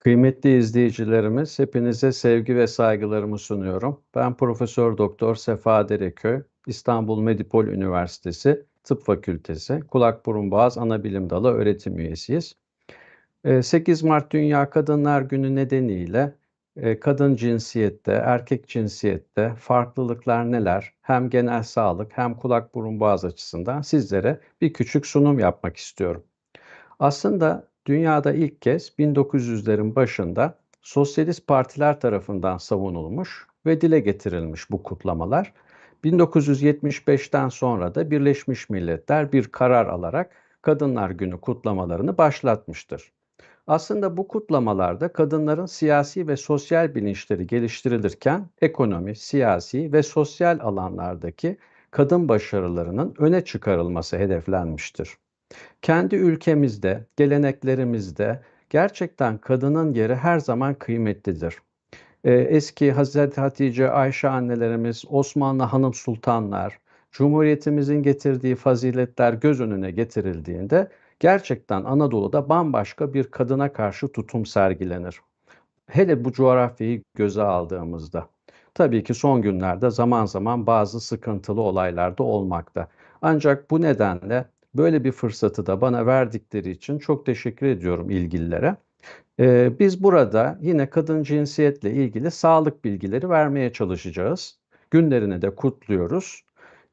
Kıymetli izleyicilerimiz, hepinize sevgi ve saygılarımı sunuyorum. Ben Profesör Doktor Sefa Dereköy, İstanbul Medipol Üniversitesi Tıp Fakültesi Kulak Burun Boğaz Anabilim Dalı öğretim üyesiyiz. 8 ee, Mart Dünya Kadınlar Günü nedeniyle e, kadın cinsiyette, erkek cinsiyette farklılıklar neler? Hem genel sağlık hem kulak burun boğaz açısından sizlere bir küçük sunum yapmak istiyorum. Aslında dünyada ilk kez 1900'lerin başında sosyalist partiler tarafından savunulmuş ve dile getirilmiş bu kutlamalar. 1975'ten sonra da Birleşmiş Milletler bir karar alarak Kadınlar Günü kutlamalarını başlatmıştır. Aslında bu kutlamalarda kadınların siyasi ve sosyal bilinçleri geliştirilirken ekonomi, siyasi ve sosyal alanlardaki kadın başarılarının öne çıkarılması hedeflenmiştir. Kendi ülkemizde, geleneklerimizde gerçekten kadının yeri her zaman kıymetlidir. Ee, eski Hazreti Hatice, Ayşe annelerimiz, Osmanlı hanım sultanlar, Cumhuriyetimizin getirdiği faziletler göz önüne getirildiğinde gerçekten Anadolu'da bambaşka bir kadına karşı tutum sergilenir. Hele bu coğrafyayı göze aldığımızda. Tabii ki son günlerde zaman zaman bazı sıkıntılı olaylar da olmakta. Ancak bu nedenle böyle bir fırsatı da bana verdikleri için çok teşekkür ediyorum ilgililere. Ee, biz burada yine kadın cinsiyetle ilgili sağlık bilgileri vermeye çalışacağız. Günlerini de kutluyoruz.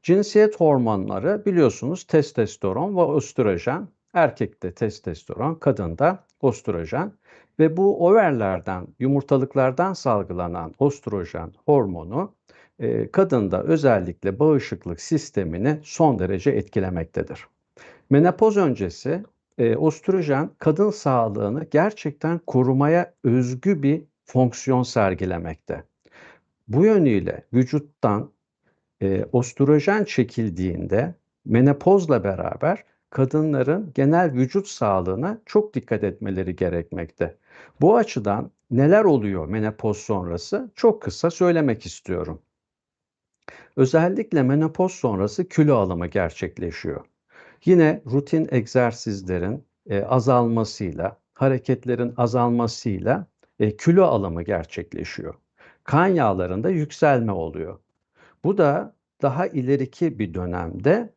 Cinsiyet hormonları biliyorsunuz testosteron ve östrojen Erkekte testosteron, kadında ostrojen ve bu overlerden, yumurtalıklardan salgılanan ostrojen hormonu e, kadında özellikle bağışıklık sistemini son derece etkilemektedir. Menopoz öncesi e, ostrojen kadın sağlığını gerçekten korumaya özgü bir fonksiyon sergilemekte. Bu yönüyle vücuttan e, ostrojen çekildiğinde menopozla beraber kadınların genel vücut sağlığına çok dikkat etmeleri gerekmekte. Bu açıdan neler oluyor menopoz sonrası çok kısa söylemek istiyorum. Özellikle menopoz sonrası kilo alımı gerçekleşiyor. Yine rutin egzersizlerin e, azalmasıyla, hareketlerin azalmasıyla e, kilo alımı gerçekleşiyor. Kan yağlarında yükselme oluyor. Bu da daha ileriki bir dönemde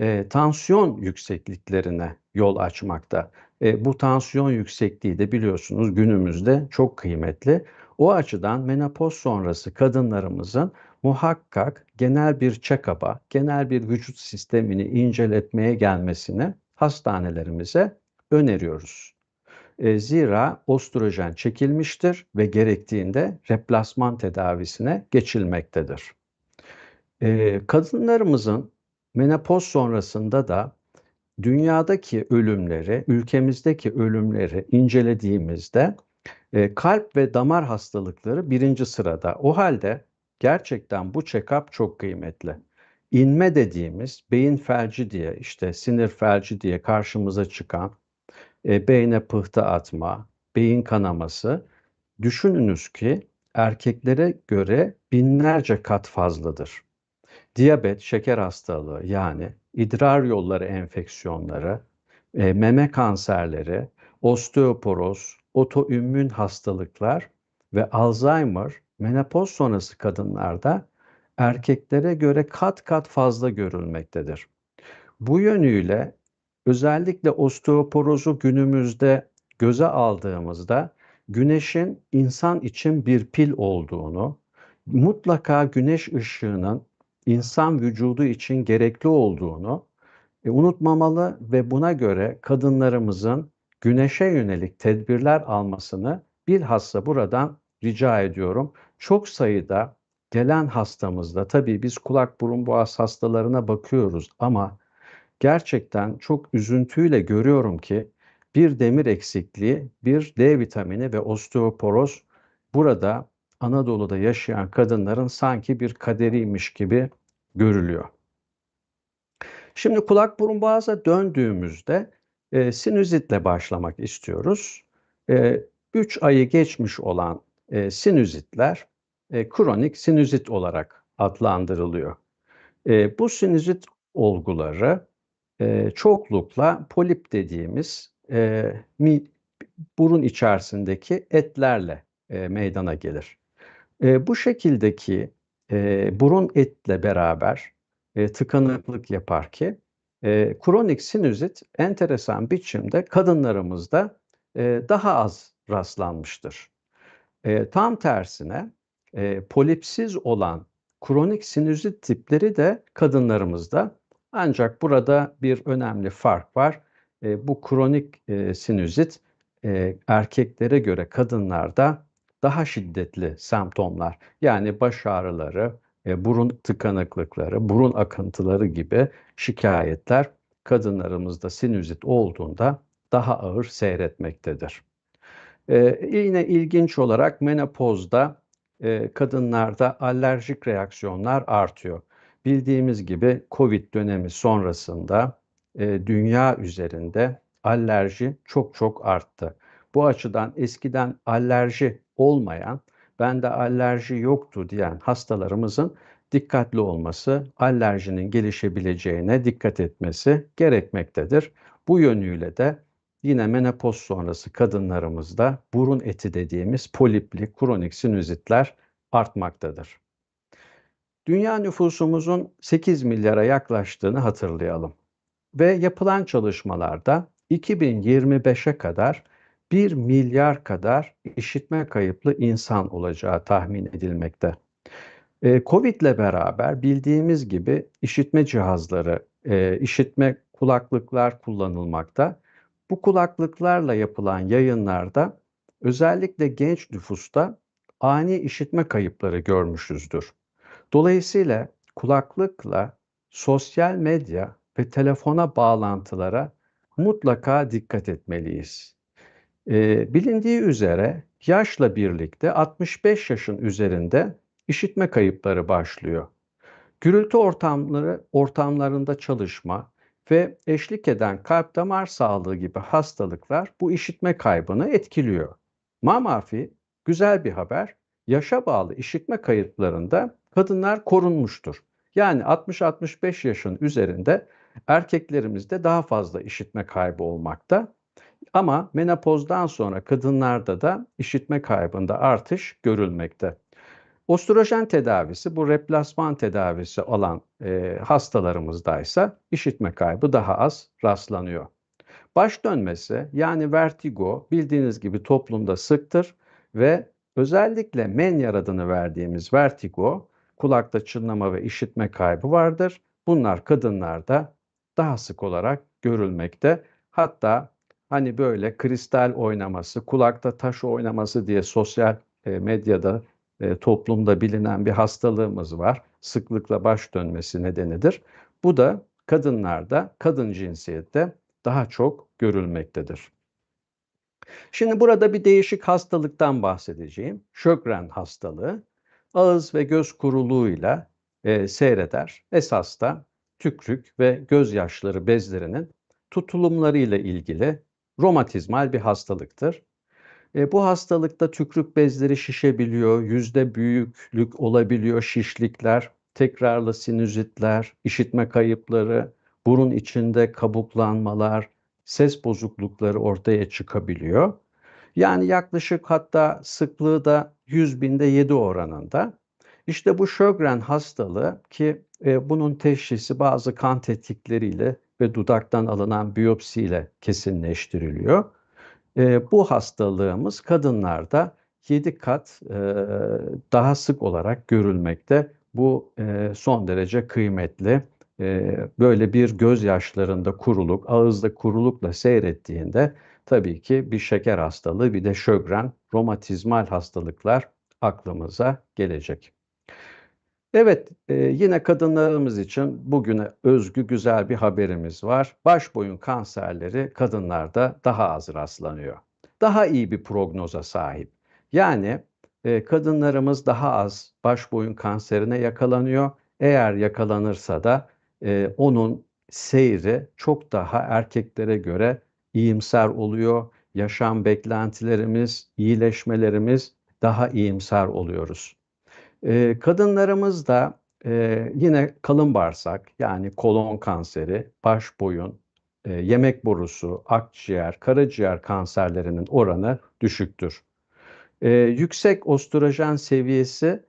e, tansiyon yüksekliklerine yol açmakta. E, bu tansiyon yüksekliği de biliyorsunuz günümüzde çok kıymetli. O açıdan menopoz sonrası kadınlarımızın muhakkak genel bir check-up'a, genel bir vücut sistemini inceletmeye gelmesini hastanelerimize öneriyoruz. E, zira ostrojen çekilmiştir ve gerektiğinde replasman tedavisine geçilmektedir. E, kadınlarımızın Menopoz sonrasında da dünyadaki ölümleri, ülkemizdeki ölümleri incelediğimizde e, kalp ve damar hastalıkları birinci sırada. O halde gerçekten bu check-up çok kıymetli. İnme dediğimiz beyin felci diye işte sinir felci diye karşımıza çıkan e, beyne pıhtı atma, beyin kanaması düşününüz ki erkeklere göre binlerce kat fazladır diyabet, şeker hastalığı yani idrar yolları enfeksiyonları, e, meme kanserleri, osteoporoz, otoimmün hastalıklar ve Alzheimer menopoz sonrası kadınlarda erkeklere göre kat kat fazla görülmektedir. Bu yönüyle özellikle osteoporozu günümüzde göze aldığımızda güneşin insan için bir pil olduğunu, mutlaka güneş ışığının insan vücudu için gerekli olduğunu e, unutmamalı ve buna göre kadınlarımızın güneşe yönelik tedbirler almasını bilhassa buradan rica ediyorum. Çok sayıda gelen hastamızda tabii biz kulak burun boğaz hastalarına bakıyoruz ama gerçekten çok üzüntüyle görüyorum ki bir demir eksikliği, bir D vitamini ve osteoporoz burada Anadolu'da yaşayan kadınların sanki bir kaderiymiş gibi görülüyor. Şimdi kulak burun boğaza döndüğümüzde e, sinüzitle başlamak istiyoruz. 3 e, ayı geçmiş olan e, sinüzitler e, kronik sinüzit olarak adlandırılıyor. E, bu sinüzit olguları e, çoklukla polip dediğimiz e, mi, burun içerisindeki etlerle e, meydana gelir. E, bu şekildeki e, burun etle beraber e, tıkanıklık yapar ki e, kronik sinüzit enteresan biçimde kadınlarımızda e, daha az rastlanmıştır. E, tam tersine e, polipsiz olan kronik sinüzit tipleri de kadınlarımızda ancak burada bir önemli fark var. E, bu kronik e, sinüzit e, erkeklere göre kadınlarda daha şiddetli semptomlar yani baş ağrıları, e, burun tıkanıklıkları, burun akıntıları gibi şikayetler kadınlarımızda sinüzit olduğunda daha ağır seyretmektedir. E, yine ilginç olarak menopozda e, kadınlarda alerjik reaksiyonlar artıyor. Bildiğimiz gibi COVID dönemi sonrasında e, dünya üzerinde alerji çok çok arttı. Bu açıdan eskiden alerji olmayan, bende alerji yoktu diyen hastalarımızın dikkatli olması, alerjinin gelişebileceğine dikkat etmesi gerekmektedir. Bu yönüyle de yine menopoz sonrası kadınlarımızda burun eti dediğimiz polipli kronik sinüzitler artmaktadır. Dünya nüfusumuzun 8 milyara yaklaştığını hatırlayalım. Ve yapılan çalışmalarda 2025'e kadar 1 milyar kadar işitme kayıplı insan olacağı tahmin edilmekte. Covid ile beraber bildiğimiz gibi işitme cihazları, işitme kulaklıklar kullanılmakta. Bu kulaklıklarla yapılan yayınlarda özellikle genç nüfusta ani işitme kayıpları görmüşüzdür. Dolayısıyla kulaklıkla sosyal medya ve telefona bağlantılara mutlaka dikkat etmeliyiz. Ee, bilindiği üzere yaşla birlikte 65 yaşın üzerinde işitme kayıpları başlıyor. Gürültü ortamları ortamlarında çalışma ve eşlik eden kalp damar sağlığı gibi hastalıklar bu işitme kaybını etkiliyor. Mamafi güzel bir haber. Yaşa bağlı işitme kayıplarında kadınlar korunmuştur. Yani 60-65 yaşın üzerinde erkeklerimizde daha fazla işitme kaybı olmakta. Ama menopozdan sonra kadınlarda da işitme kaybında artış görülmekte. Ostrojen tedavisi bu replasman tedavisi olan e, hastalarımızda ise işitme kaybı daha az rastlanıyor. Baş dönmesi yani vertigo bildiğiniz gibi toplumda sıktır ve özellikle Menyar adını verdiğimiz vertigo kulakta çınlama ve işitme kaybı vardır. Bunlar kadınlarda daha sık olarak görülmekte. Hatta hani böyle kristal oynaması, kulakta taş oynaması diye sosyal e, medyada, e, toplumda bilinen bir hastalığımız var. Sıklıkla baş dönmesi nedenidir. Bu da kadınlarda, kadın cinsiyette daha çok görülmektedir. Şimdi burada bir değişik hastalıktan bahsedeceğim. Sjögren hastalığı ağız ve göz kuruluğuyla e, seyreder. Esas da tükrük ve gözyaşları bezlerinin tutulumları ile ilgili romatizmal bir hastalıktır. E, bu hastalıkta tükrük bezleri şişebiliyor, yüzde büyüklük olabiliyor, şişlikler, tekrarlı sinüzitler, işitme kayıpları, burun içinde kabuklanmalar, ses bozuklukları ortaya çıkabiliyor. Yani yaklaşık hatta sıklığı da 100 binde 7 oranında. İşte bu Sjögren hastalığı ki e, bunun teşhisi bazı kan tetikleriyle ve dudaktan alınan biyopsiyle kesinleştiriliyor. E, bu hastalığımız kadınlarda 7 kat e, daha sık olarak görülmekte. Bu e, son derece kıymetli. E, böyle bir gözyaşlarında kuruluk, ağızda kurulukla seyrettiğinde tabii ki bir şeker hastalığı bir de şögren, romatizmal hastalıklar aklımıza gelecek. Evet, e, yine kadınlarımız için bugüne özgü güzel bir haberimiz var. Baş boyun kanserleri kadınlarda daha az rastlanıyor. Daha iyi bir prognoza sahip. Yani e, kadınlarımız daha az baş boyun kanserine yakalanıyor. Eğer yakalanırsa da e, onun seyri çok daha erkeklere göre iyimser oluyor. Yaşam beklentilerimiz, iyileşmelerimiz daha iyimser oluyoruz. E, kadınlarımız da e, yine kalın bağırsak yani kolon kanseri, baş boyun, e, yemek borusu, akciğer, karaciğer kanserlerinin oranı düşüktür. E, yüksek ostrojen seviyesi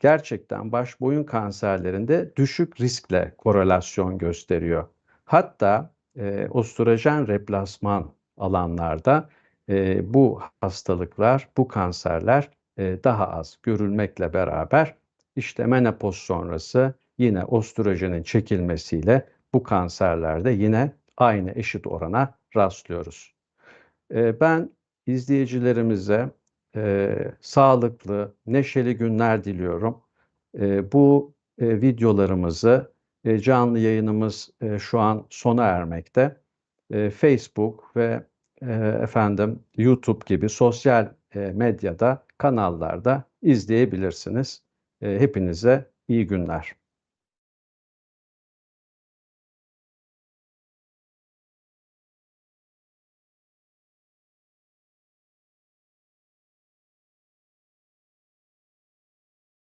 gerçekten baş boyun kanserlerinde düşük riskle korelasyon gösteriyor. Hatta e, ostrojen replasman alanlarda e, bu hastalıklar, bu kanserler daha az görülmekle beraber işte menopoz sonrası yine ostrojenin çekilmesiyle bu kanserlerde yine aynı eşit orana rastlıyoruz. E, ben izleyicilerimize e, sağlıklı, neşeli günler diliyorum. E, bu e, videolarımızı e, canlı yayınımız e, şu an sona ermekte. E, Facebook ve e, efendim YouTube gibi sosyal e, medyada kanallarda izleyebilirsiniz. E, hepinize iyi günler.